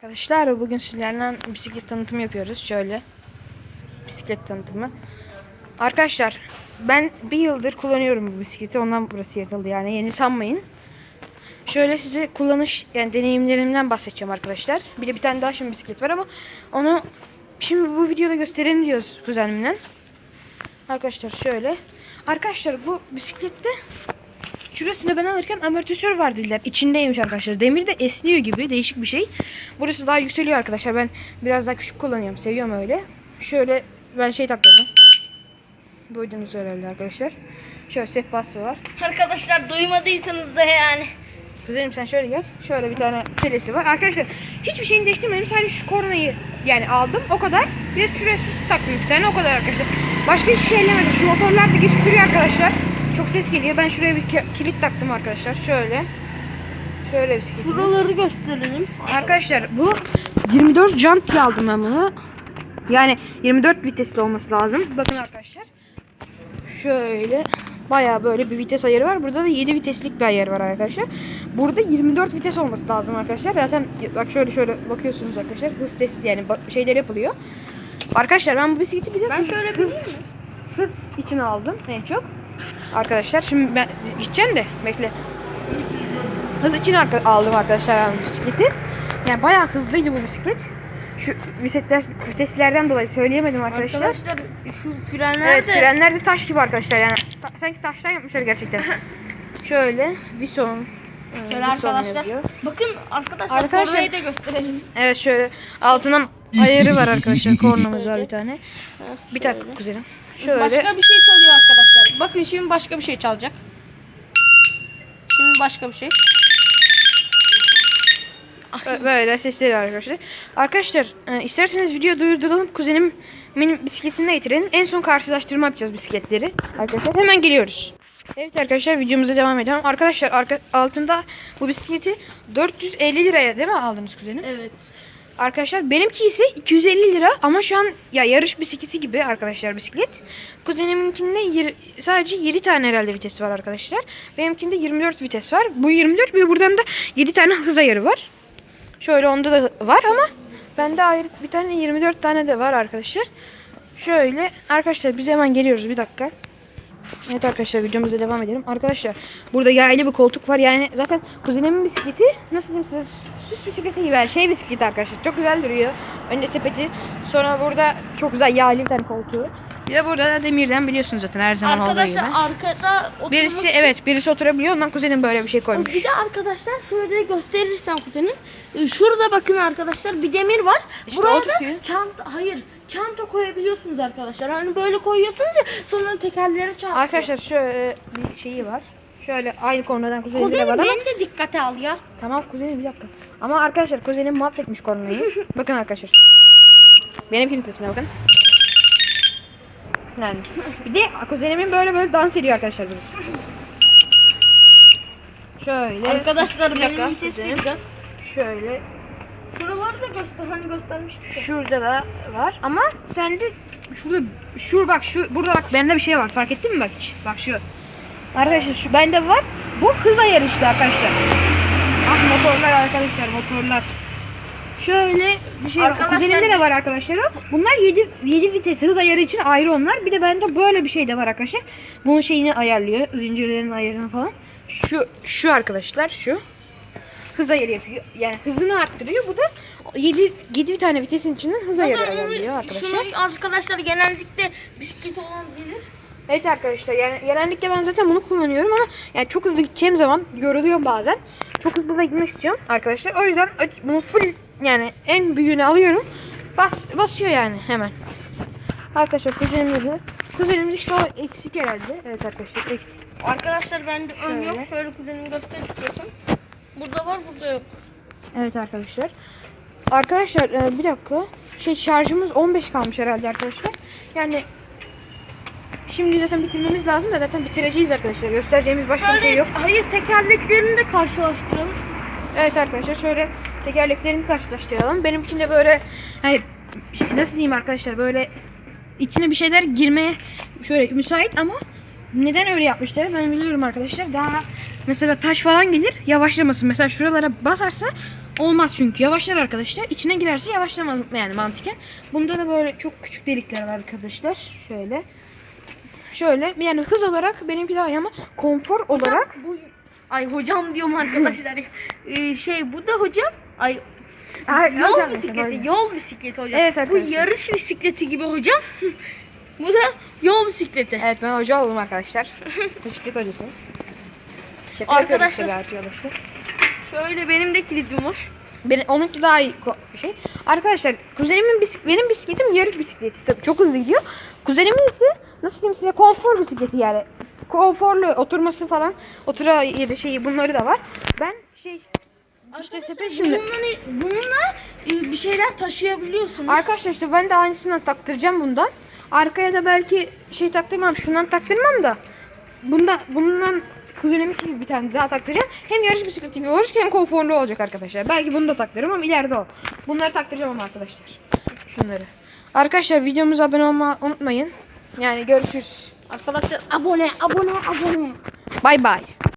Arkadaşlar bugün sizlerle bisiklet tanıtımı yapıyoruz. Şöyle bisiklet tanıtımı. Arkadaşlar ben bir yıldır kullanıyorum bu bisikleti. Ondan burası yırtıldı yani yeni sanmayın. Şöyle size kullanış yani deneyimlerimden bahsedeceğim arkadaşlar. Bir de bir tane daha şimdi bisiklet var ama onu şimdi bu videoda gösterelim diyoruz kuzenimle. Arkadaşlar şöyle. Arkadaşlar bu bisiklette Şurasında ben alırken amortisör var dediler. İçindeymiş arkadaşlar. Demir de esniyor gibi değişik bir şey. Burası daha yükseliyor arkadaşlar. Ben biraz daha küçük kullanıyorum. Seviyorum öyle. Şöyle ben şey taktırdım. Duydunuz herhalde arkadaşlar. Şöyle sehpası var. Arkadaşlar duymadıysanız da yani. Kuzenim sen şöyle gel. Şöyle bir tane selesi var. Arkadaşlar hiçbir şeyini değiştirmedim. Sadece şu kornayı yani aldım. O kadar. Bir de şuraya süs taktım iki tane. O kadar arkadaşlar. Başka hiçbir şey ellemedim. Şu motorlar da geçip duruyor arkadaşlar. Çok ses geliyor. Ben şuraya bir ki- kilit taktım arkadaşlar. Şöyle. Şöyle bisikletimiz. Buraları gösterelim. Arkadaşlar bu 24 jant aldım ben bunu. Yani 24 vitesli olması lazım. Bakın arkadaşlar. Şöyle bayağı böyle bir vites ayarı var. Burada da 7 viteslik bir ayar var arkadaşlar. Burada 24 vites olması lazım arkadaşlar. Zaten bak şöyle şöyle bakıyorsunuz arkadaşlar. Hız testi yani şeyler yapılıyor. Arkadaşlar ben bu bisikleti bir de Ben şöyle hız, hız için aldım en çok. Arkadaşlar şimdi ben gideceğim de bekle. Hız için arka- aldım arkadaşlar ben bu bisikleti. Yani bayağı hızlıydı bu bisiklet. Şu visetler, viteslerden dolayı söyleyemedim arkadaşlar. Arkadaşlar şu frenler Evet de frenler de taş gibi arkadaşlar yani. Ta- sanki taştan yapmışlar gerçekten. Şöyle Vison. e, Şöyle Vison arkadaşlar. yazıyor. Bakın arkadaşlar, Arkadaşlar- kornayı da gösterelim. Evet şöyle altından ayarı var arkadaşlar. Kornamız var bir tane. Bir dakika kuzenim. Şöyle. Başka bir şey çalıyor arkadaşlar. Bakın şimdi başka bir şey çalacak. Şimdi başka bir şey. Böyle sesleri var arkadaşlar. Arkadaşlar e, isterseniz video duyurduralım. Kuzenim benim bisikletini getirelim. En son karşılaştırma yapacağız bisikletleri. Arkadaşlar hemen geliyoruz. Evet arkadaşlar videomuza devam edelim. Arkadaşlar arka, altında bu bisikleti 450 liraya değil mi aldınız kuzenim? Evet. Arkadaşlar benimki ise 250 lira ama şu an ya yarış bisikleti gibi arkadaşlar bisiklet. Kuzeniminkinde sadece 7 tane herhalde vitesi var arkadaşlar. Benimkinde 24 vites var. Bu 24 bir buradan da 7 tane hız ayarı var. Şöyle onda da var ama bende ayrı bir tane 24 tane de var arkadaşlar. Şöyle arkadaşlar biz hemen geliyoruz bir dakika. Evet arkadaşlar videomuza devam edelim. Arkadaşlar burada yaylı bir koltuk var. Yani zaten kuzenimin bisikleti nasıl diyeyim size süs bisikleti gibi her şey bisikleti arkadaşlar. Çok güzel duruyor. Önce sepeti sonra burada çok güzel yaylı bir tane koltuğu. Bir de burada da demirden biliyorsunuz zaten her zaman olduğu gibi. Arkadaşlar arkada oturmak Birisi için- evet birisi oturabiliyor ondan kuzenim böyle bir şey koymuş. Bir de arkadaşlar şöyle gösterirsen kuzenin. e, Şurada bakın arkadaşlar bir demir var. İşte Buraya o da tutuyor. çanta hayır çanta koyabiliyorsunuz arkadaşlar. Hani böyle koyuyorsunuz ya sonra tekerlere çarpıyor. Arkadaşlar şöyle bir şeyi var. Şöyle aynı konudan kuzenim de var Kuzenim ama. beni de dikkate al ya. Tamam kuzenim bir dakika. Ama arkadaşlar kuzenim mahvetmiş kornayı. bakın arkadaşlar. Benimkinin sesine bakın. Yani. Bir de kuzenimin böyle böyle dans ediyor arkadaşlar burası. Şöyle. Arkadaşlar bir dakika. kuzenim. Şöyle. Şuraları da göster hani göstermiştik. ya. Şurada da var ama sende şurada şur bak şu burada bak bende bir şey var. Fark ettin mi bak hiç? Bak şu. Arkadaşlar şu bende var. Bu hız ayarı işte arkadaşlar. Bak motorlar arkadaşlar motorlar. Şöyle bir şey var. Arkadaşlar- Kuzenimde de var arkadaşlar o. Bunlar 7 7 vites hız ayarı için ayrı onlar. Bir de bende böyle bir şey de var arkadaşlar. Bunun şeyini ayarlıyor. Zincirlerin ayarını falan. Şu şu arkadaşlar şu hız ayarı yapıyor. Yani hızını arttırıyor. Bu da 7 7 tane vitesin içinden hız ayarı ayarlıyor arkadaşlar. Şunu arkadaşlar genellikle bisiklet olan bilir. Evet arkadaşlar yani genellikle ben zaten bunu kullanıyorum ama yani çok hızlı gideceğim zaman yoruluyorum bazen. Çok hızlı da gitmek istiyorum arkadaşlar. O yüzden bunu full yani en büyüğünü alıyorum. Bas, basıyor yani hemen. Arkadaşlar kuzenimiz de. Kuzenimiz işte o eksik herhalde. Evet arkadaşlar eksik. Arkadaşlar bende ön yok. Şöyle kuzenimi göster istiyorsan. Burada var burada yok. Evet arkadaşlar. Arkadaşlar e, bir dakika. Şey şarjımız 15 kalmış herhalde arkadaşlar. Yani Şimdi zaten bitirmemiz lazım da zaten bitireceğiz arkadaşlar. Göstereceğimiz başka bir şey yok. hayır tekerleklerini de karşılaştıralım. Evet arkadaşlar şöyle tekerleklerini karşılaştıralım. Benimkinde böyle hani nasıl diyeyim arkadaşlar böyle içine bir şeyler girmeye şöyle müsait ama neden öyle yapmışlar ben biliyorum arkadaşlar. Daha mesela taş falan gelir yavaşlamasın. Mesela şuralara basarsa olmaz çünkü yavaşlar arkadaşlar. İçine girerse yavaşlamaz yani mantıken. Bunda da böyle çok küçük delikler var arkadaşlar. Şöyle. Şöyle yani hız olarak benimki daha iyi ama konfor olarak bu ay hocam diyorum arkadaşlar. Ee, şey bu da hocam ay Ay, yol hocam, bisikleti, hocam. yol bisikleti hocam. Evet bu arkadaşlar. yarış bisikleti gibi hocam. bu da yol bisikleti. Evet ben hoca oldum arkadaşlar. Bisiklet hocası. Şaka Arkadaşlar- yapıyoruz tabii arkadaşlar. Şöyle benim de kilidim var. Benim, onunki daha iyi şey. Arkadaşlar kuzenimin bisik benim bisikletim yarış bisikleti. Tabii çok hızlı gidiyor. Kuzenimin ise nasıl diyeyim size konfor bisikleti yani. Konforlu oturması falan. Otura yeri şeyi bunları da var. Ben şey işte sepet şimdi. Bununla, bununla e, bir şeyler taşıyabiliyorsunuz. Arkadaşlar işte ben de aynısından taktıracağım bundan. Arkaya da belki şey taktırmam. Şundan taktırmam da. Bunda bundan kuzenim gibi bir tane daha taktıracağım. Hem yarış bisikleti gibi olacak hem konforlu olacak arkadaşlar. Belki bunu da taktırırım ama ileride o. Bunları taktıracağım ama arkadaşlar. Şunları. Arkadaşlar videomuza abone olmayı unutmayın. Yani görüşürüz. Arkadaşlar abone abone abone. Bay bay.